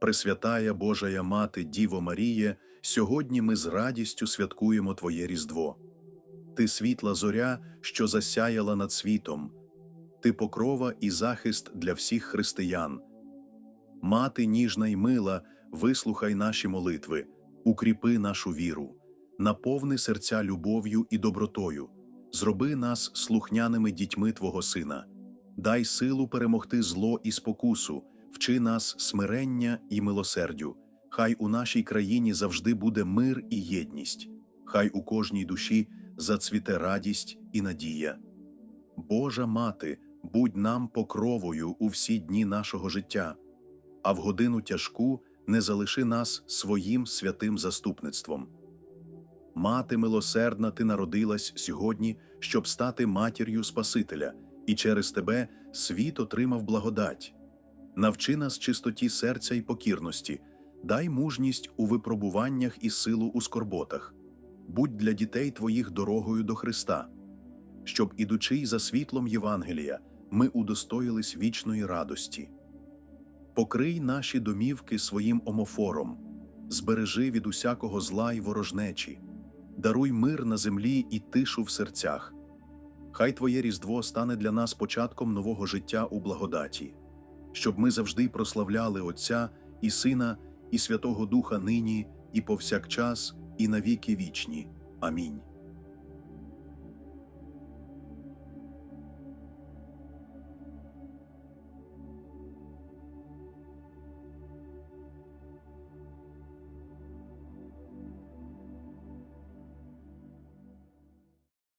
Пресвятая Божая Мати, Діво Маріє, сьогодні ми з радістю святкуємо Твоє Різдво. Ти світла зоря, що засяяла над світом, ти покрова і захист для всіх християн. Мати ніжна й мила, вислухай наші молитви, укріпи нашу віру, наповни серця любов'ю і добротою, зроби нас слухняними дітьми Твого Сина, дай силу перемогти зло і спокусу, вчи нас смирення і милосердю. Хай у нашій країні завжди буде мир і єдність, хай у кожній душі зацвіте радість і надія. Божа мати, будь нам покровою у всі дні нашого життя, а в годину тяжку не залиши нас своїм святим заступництвом. Мати милосердна, ти народилась сьогодні, щоб стати матір'ю Спасителя, і через тебе світ отримав благодать. Навчи нас чистоті серця і покірності, дай мужність у випробуваннях і силу у скорботах, будь для дітей твоїх дорогою до Христа, щоб, ідучи за світлом Євангелія, ми удостоїлись вічної радості. Покрий наші домівки своїм омофором, збережи від усякого зла й ворожнечі, даруй мир на землі і тишу в серцях. Хай Твоє Різдво стане для нас початком нового життя у благодаті, щоб ми завжди прославляли Отця і Сина, і Святого Духа нині, і повсякчас, і навіки вічні. Амінь.